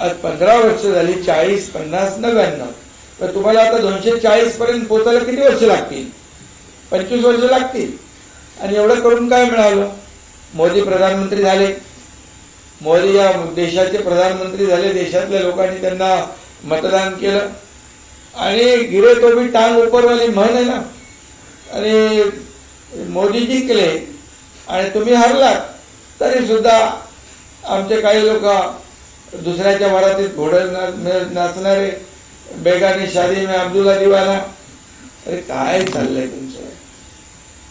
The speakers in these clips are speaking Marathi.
आज पंधरा वर्ष झाली चाळीस पन्नास नव्याण्णव. तर तुम्हाला आता दोनशे चाळीस पर्यंत पोचायला किती वर्ष लागतील? पंचवीस वर्ष लागतील. आणि एवढं करून काय मिळालं? मोदी प्रधानमंत्री झाले. मोदी या देशाचे प्रधानमंत्री झाले देशातल्या लोकांनी त्यांना मतदान केलं. आणि गिरे तो बी टांग उपरवाली म्हण आहे ना? आणि मोदी जिंकले आणि तुम्ही हरलात. तरी सुद्धा आमचे काही लोक दुसऱ्याच्या वरातीत घोडं नाचणारे बेगाने शादी में अब्दुल्ला दिवाला अरे काय चाललंय तुमचं?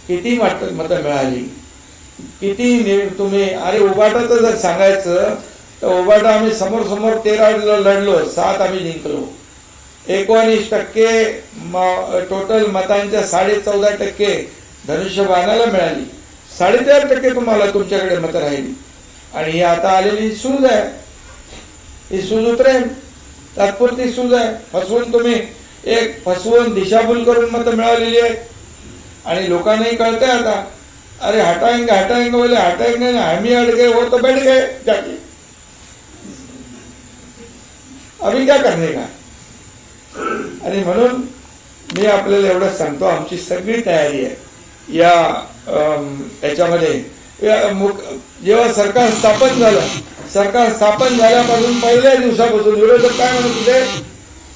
किती मत मतं मिळाली? किती नि- तुम्ही अरे उबाटाचं जर सांगायचं तर उबाटा आम्ही समोर समोर तेरा लढलो सात आम्ही जिंकलो. एकोणीस टक्के टोटल मतांच्या साडे चौदा टक्के धनुष्यबाणाला मिळाली. साडेचार टक्के तुम्हाला तुमच्याकडे मतं राहिली. आणि ही आता आलेली सुरू आहे. ही सूज उतरेल तात्पुरती सूज आहे फसवून तुम्ही एक फसवून दिशाभूल करून मतं मिळालेली आहे आणि लोकांनाही कळतंय आता. अरे हटाएंगे हटाएंगे बोले हटाएंगे ना हम ही अड़ गए वो तो बैठ गए जाके. अभी क्या करणे का? आणि म्हणून मी आपल्याला एवढं सांगतो आमची सगळी तयारी आहे. या याच्यामध्ये. जेव्हा सरकार स्थापन झालं सरकार स्थापन झाल्यापासून पहिल्या दिवसापासून विरोधक काय म्हणत होते?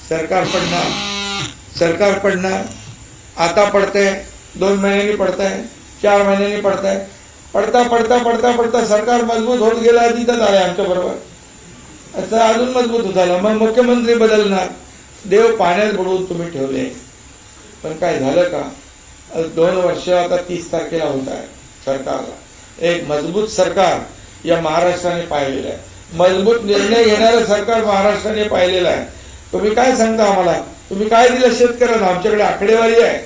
सरकार पडणार. सरकार पडणार. आता पडतंय. दोन महिन्यांनी पडतंय. चार महिन्यांनी पडतंय. पडता पडता पडता पडता सरकार मजबूत होत गेला तिथंच आले आमच्या बरोबर. असं अजून मजबूत होत आलं मग मुख्यमंत्री बदलणार. देव पाण्यात बुडवून तुम्ही ठेवले. पण काय झालं का? दोन वर्ष आता तीस तारखेला होत आहे सरकारला. एक मजबूत सरकार या महाराष्ट्राने पाहिलेलं आहे. मजबूत निर्णय घेणारं सरकार महाराष्ट्राने पाहिलेलं आहे. तुम्ही काय सांगता आम्हाला? तुम्ही काय दिलं शेतकऱ्यांना? आमच्याकडे आकडेवारी आहे.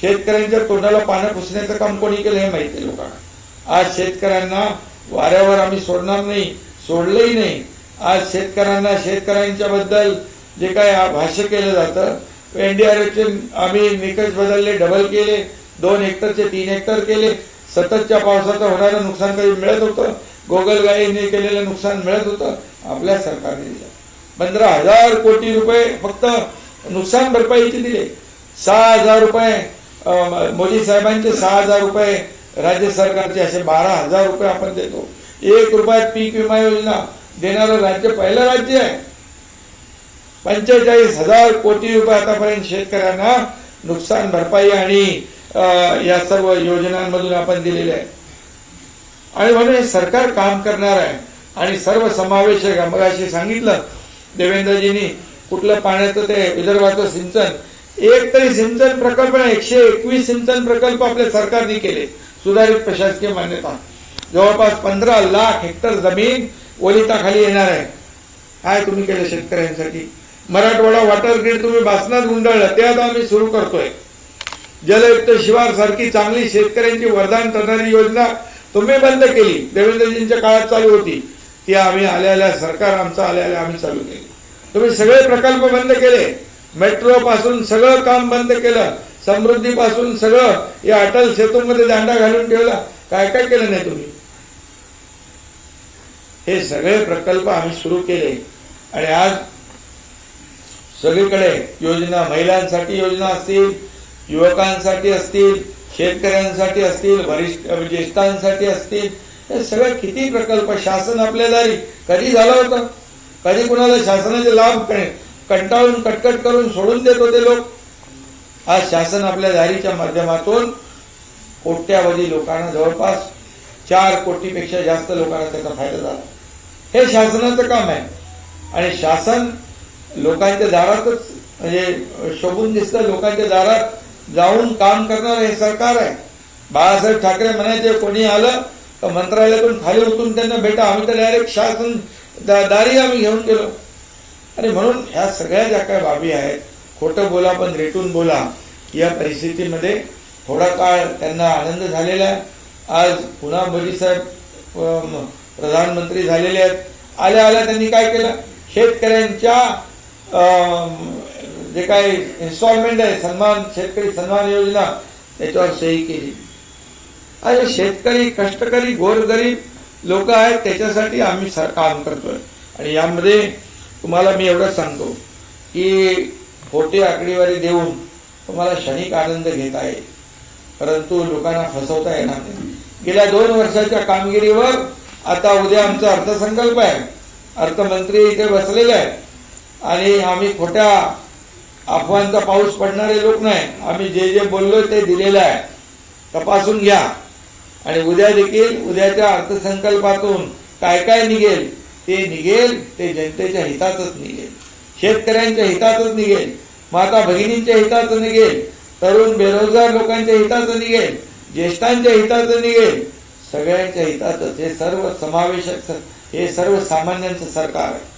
शेतकऱ्यांच्या तोंडाला पानं पुसण्याचं काम कोणी केलं हे माहिती आहे लोकांना. आज शेतकऱ्यांना वाऱ्यावर आम्ही सोडणार नाही सोडलंही नाही. आज शेतकऱ्यांना शेतकऱ्यांच्या बद्दल जे काय भाष्य केलं जातं एनडीआरएफचे आम्ही निकष बदलले डबल केले. दोन हेक्टरचे तीन हेक्टर केले. सततच्या पावसाचं होणारं नुकसान काही मिळत होतं. गोगलगाईने केलेलं नुकसान मिळत होतं आपल्या सरकारने दिलं. पंधरा हजार कोटी रुपये फक्त नुकसान भरपाईचे दिले. सहा हजार रुपये मोदी साहेबांचे सहा हजार रुपये राज्य सरकारचे असे बारा हजार रुपये आपण देतो. एक रुपयात पीक विमा योजना देणारं राज्य पहिलं राज्य आहे. पंचेचाळीस हजार कोटी रुपये आतापर्यंत शेतकऱ्यांना नुकसान भरपाई आणि या सर्व योजनांमधून आपण दिलेले आहे. आणि म्हणून हे सरकार काम करणार आहे. आणि सर्व समावेशक आहे. मग अशी सांगितलं देवेंद्रजींनी कुठलं पाण्याचं ते विदर्भाचं सिंचन. एक तरी सिंचन प्रकल्प नाही, एकशे एकवीस सिंचन प्रकल्प आपल्या सरकारने केले. सुधारित प्रशासकीय मान्यता. जवळपास पंधरा लाख हेक्टर जमीन ओलिताखाली येणार आहे. काय तुम्ही केलं शेतकऱ्यांसाठी? मराठवाडा वॉटर ग्रीड तुम्ही बासनात गुंडाळलं ते आता आम्ही सुरू करतोय. जलयुक्त शिवार सारखी चांगली शेतकऱ्यांची वरदान करणारी योजना तुम्ही बंद केली. देवेंद्रजींच्या काळात चालू होती. ती आम्ही आल्या आल्या सरकार आमचं आल्या आल्या आम्ही चालू केली. तुम्ही सगळे प्रकल्प बंद केले. मेट्रो पासून सगळं काम बंद केलं. समृद्धी पासून सगळं या अटल सेतूमध्ये दांडा घालून ठेवला. काय काय केलं नाही तुम्ही? हे सगळे प्रकल्प आम्ही सुरू केले. आणि आज सगळीकडे योजना महिलांसाठी योजना असतील युवकांसाठी असतील शेतकऱ्यांसाठी असतील वरिष्ठ ज्येष्ठांसाठी असतील हे सगळे किती प्रकल्प शासन आपल्या दारी कधी झालं होतं? कधी कुणाला शासनाचे लाभ कंटाळून कटकट करून सोडून देत होते लोक. आज शासन आपल्या दारीच्या माध्यमातून कोट्यावधी लोकांना जवळपास चार कोटीपेक्षा जास्त लोकांना त्याचा फायदा झाला. हे शासनाचं काम आहे. आणि शासन लोकांच्या दारातच म्हणजे शोभून दिसतं लोकांच्या दारात. जाऊन काम करणार हे सरकार आहे. बाळासाहेब ठाकरे म्हणायचे कोणी आलं तर मंत्रालयातून खाली उतरून त्यांना भेटा? आम्ही तर डायरेक्ट शासन दारी आम्ही घेऊन गेलो. आणि म्हणून ह्या सगळ्या ज्या काय बाबी आहेत खोटं बोला पण रेटून बोला या परिस्थितीमध्ये थोडा काळ त्यांना आनंद झालेला आहे. आज पुन्हा मोदी साहेब प्रधानमंत्री झालेले आहेत. आल्या आल्या त्यांनी काय केलं? शेतकऱ्यांच्या जे काही इन्स्टॉलमेंट आहे सन्मान शेतकरी सन्मान योजना त्याच्यावर सही केली. आणि शेतकरी कष्टकरी गोरगरीब लोक आहेत त्याच्यासाठी आम्ही सर काम करतोय. आणि यामध्ये तुम्हाला मी एवढंच सांगतो की खोटी आकडेवारी देऊन तुम्हाला क्षणिक आनंद घेता येईल. परंतु लोकांना फसवता येणार नाही. गेल्या दोन वर्षाच्या कामगिरीवर आता उद्या आमचा अर्थसंकल्प आहे. अर्थमंत्री इथे बसलेले आहेत. आणि आम्ही खोट्या अफवांचा पाऊस पडणारे लोक नाही. आम्ही जे जे बोललो ते दिलेलं आहे. तपासून घ्या. आणि उद्या देखील उद्याच्या अर्थसंकल्पातून काय काय निघेल ते निघेल ते जनतेच्या हितातच निघेल. शेतकऱ्यांच्या हितातच निघेल. माता भगिनींच्या हिताचं निघेल. तरुण बेरोजगार लोकांच्या हिताचं निघेल. ज्येष्ठांच्या हिताचं निघेल. सगळ्यांच्या हितातच. हे सर्व समावेशक हे सर्व सामान्यांचं सरकार आहे.